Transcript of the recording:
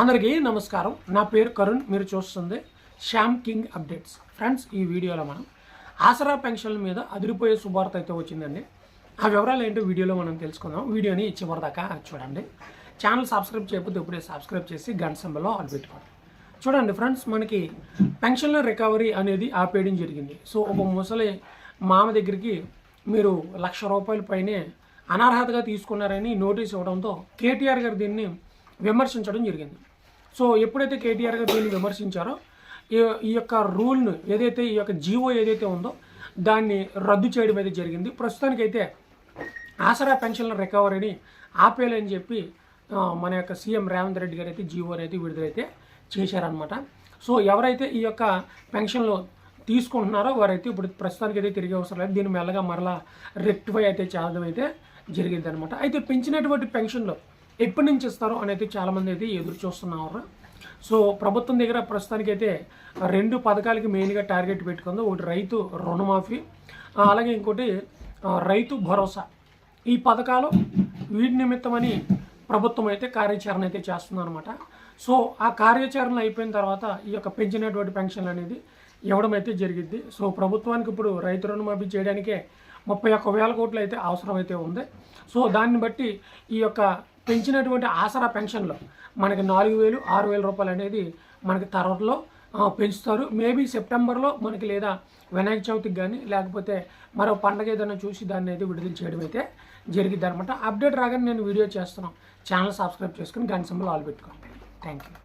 అందరికీ నమస్కారం. నా పేరు కరుణ్ మీరు చూస్తుంది శ్యామ్ కింగ్ అప్డేట్స్. ఫ్రెండ్స్ ఈ వీడియోలో మనం ఆసరా పెన్షన్ల మీద అదిరిపోయే శుభార్త అయితే వచ్చిందండి. ఆ వివరాలు ఏంటో వీడియోలో మనం తెలుసుకుందాం. వీడియోని చివరిదాకా చూడండి. ఛానల్ సబ్స్క్రైబ్ చేయకపోతే ఇప్పుడే సబ్స్క్రైబ్ చేసి గంట సంబలో ఆల్ పెట్టుకోండి. చూడండి ఫ్రెండ్స్ మనకి పెన్షన్ల రికవరీ అనేది ఆపేయడం జరిగింది. సో ఒక ముసలి మామ దగ్గరికి మీరు లక్ష రూపాయల పైనే అనర్హతగా తీసుకున్నారని నోటీస్ ఇవ్వడంతో కేటీఆర్ గారు దీన్ని విమర్శించడం జరిగింది. సో ఎప్పుడైతే కేటీఆర్ గారు దీన్ని విమర్శించారో ఈ ఈ యొక్క రూల్ను ఏదైతే ఈ యొక్క జీవో ఏదైతే ఉందో దాన్ని రద్దు చేయడం అయితే జరిగింది. ప్రస్తుతానికైతే ఆసరా పెన్షన్ల రికవరీని ఆపేయాలని చెప్పి మన యొక్క సీఎం రేవంత్ రెడ్డి గారు అయితే జీవో అనేది విడుదలైతే చేశారనమాట సో ఎవరైతే ఈ యొక్క పెన్షన్లు తీసుకుంటున్నారో వారైతే ఇప్పుడు ప్రస్తుతానికి అయితే తిరిగి అవసరం లేదు. దీన్ని మెల్లగా మరలా రెక్టిఫై అయితే చేయడం అయితే జరిగిందనమాట అయితే పెంచినటువంటి పెన్షన్లో ఎప్పటి నుంచి ఇస్తారో అనేది చాలామంది అయితే ఎదురు చూస్తున్నారు. సో ప్రభుత్వం దగ్గర ప్రస్తుతానికైతే రెండు పథకాలకి మెయిన్గా టార్గెట్ పెట్టుకుంది. ఒకటి రైతు రుణమాఫీ అలాగే ఇంకోటి రైతు భరోసా. ఈ పథకాలు వీటి నిమిత్తమని ప్రభుత్వం అయితే కార్యాచరణ అయితే చేస్తుందన్నమాట. సో ఆ కార్యాచరణ అయిపోయిన తర్వాత ఈ యొక్క పెంచినటువంటి పెన్షన్ అనేది ఇవ్వడం అయితే జరిగింది సో ప్రభుత్వానికి ఇప్పుడు రైతు రుణమాఫీ చేయడానికే ముప్పై ఒక్క వేల కోట్లు అయితే అవసరం అయితే ఉంది. సో దాన్ని బట్టి ఈ యొక్క పెంచినటువంటి ఆసరా పెన్షన్లో మనకి నాలుగు వేలు ఆరు వేల రూపాయలు అనేది మనకి త్వరలో పెంచుతారు. మేబీ సెప్టెంబర్లో మనకి లేదా వినాయక చవితికి కానీ లేకపోతే మరో పండగ ఏదైనా చూసి దాన్ని అయితే విడుదల చేయడం అయితే జరిగింది అనమాట అప్డేట్ రాగానే నేను వీడియో చేస్తున్నాను ఛానల్ సబ్స్క్రైబ్ చేసుకుని గంట సింబల్ ఆల్ పెట్టుకోండి. Thank you